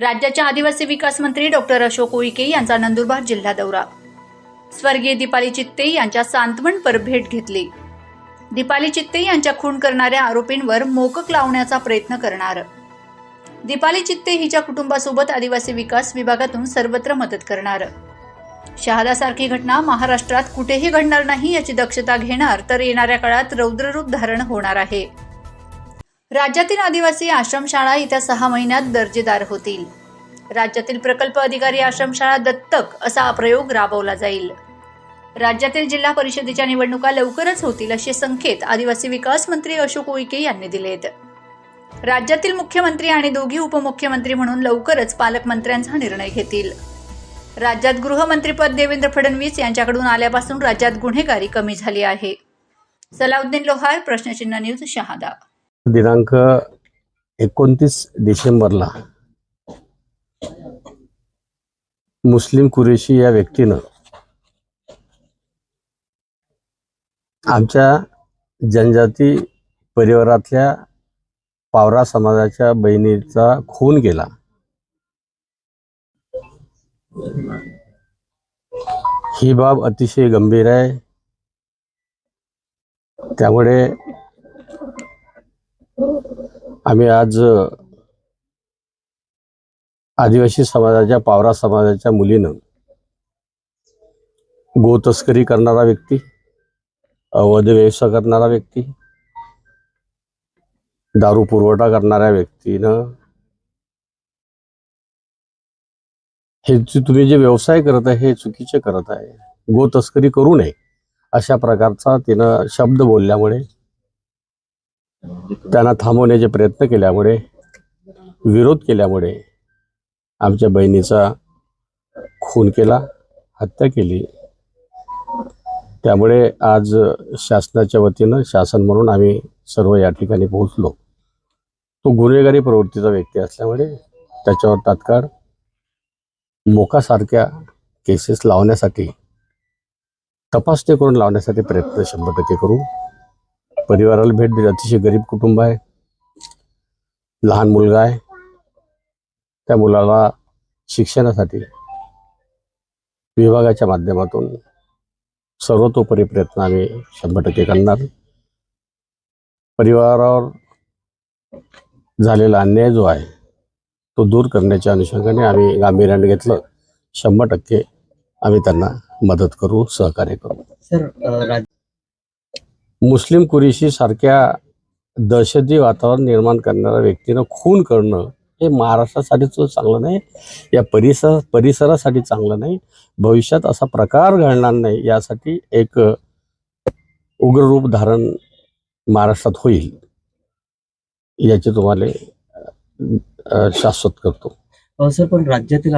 राज्याच्या आदिवासी विकास मंत्री डॉक्टर अशोक उईके यांचा नंदुरबार जिल्हा दौरा. स्वर्गीय दीपाली चित्ते यांच्या सांत्वनपर भेट घेतली. दीपाली चित्ते यांच्या खून करणाऱ्या आरोपींवर मोकक लावण्याचा प्रयत्न करणार. दीपाली चित्ते हिच्या कुटुंबासोबत आदिवासी विकास विभागातून सर्वत्र मदत करणार. शहादासारखी घटना महाराष्ट्रात कुठेही घडणार नाही याची दक्षता घेणार तर येणाऱ्या काळात रौद्ररूप धारण होणार आहे. राज्यातील आदिवासी आश्रमशाळा येत्या सहा महिन्यात दर्जेदार होतील. राज्यातील प्रकल्प अधिकारी आश्रमशाळा दत्तक असा प्रयोग राबवला जाईल. राज्यातील जिल्हा परिषदेच्या निवडणुका लवकरच होतील असे संकेत आदिवासी विकास मंत्री अशोक उईके यांनी दिलेत. राज्यातील मुख्यमंत्री आणि दोघी उपमुख्यमंत्री म्हणून लवकरच पालकमंत्र्यांचा निर्णय घेतील. राज्यात गृहमंत्रीपद देवेंद्र फडणवीस यांच्याकडून आल्यापासून राज्यात गुन्हेगारी कमी झाली आहे. सलाउद्दीन लोहार प्रश्नचिन्ह न्यूज शहादा. दिनांक एकोणतीस डिसेंबरला मुस्लिम कुरेशी या व्यक्तीनं आमच्या जनजाती परिवारातल्या पावरा समाजाच्या बहिणीचा खून केला. ही बाब अतिशय गंभीर आहे. त्यामुळे आम्ही आज आदिवासी समाजाच्या पावरा समाजाच्या मुलीनं गोतस्करी करणारा व्यक्ती अवैध व्यवसाय करणारा व्यक्ती दारू पुरवठा करणाऱ्या व्यक्तीनं हे तुम्ही जे व्यवसाय करत आहे हे चुकीचे करत आहे. गोतस्करी करू नये अशा प्रकारचा तिनं शब्द बोलल्यामुळे त्यांना थांबवण्याचे प्रयत्न केल्यामुळे विरोध केल्यामुळे आमच्या बहिणीचा खून केला हत्या केली. त्यामुळे आज शासनाच्या वतीनं शासन म्हणून आम्ही सर्व या ठिकाणी पोहोचलो. तो गुन्हेगारी प्रवृत्तीचा व्यक्ती असल्यामुळे त्याच्यावर तात्काळ मोकासारख्या केसेस लावण्यासाठी तपासणी करून लावण्यासाठी प्रयत्न शंभर टक्के करू. परिवाराला भेट दिली. अतिशय गरीब कुटुंब आहे. लहान मुलगा आहे. त्या मुलाला शिक्षणासाठी विभागाच्या माध्यमातून सर्वतोपरी प्रयत्न आम्ही शंभर टक्के करणार. परिवारावर झालेला अन्याय जो आहे तो दूर करण्याच्या अनुषंगाने आम्ही गांभीर्याने घेतलं. शंभर टक्के आम्ही त्यांना मदत करू सहकार्य करू. सर मुस्लिम कुरेशी सारख्या दहशती वातावरण निर्माण करणाऱ्या व्यक्तीनं खून करणं हे महाराष्ट्रासाठी चांगलं नाही या परिसर परिसरासाठी चांगलं नाही भविष्यात असा प्रकार घडणार नाही यासाठी एक उग्र रूप धारण महाराष्ट्रात होईल याचे तुम्हाला शाश्वत करतो. सर पण राज्यातील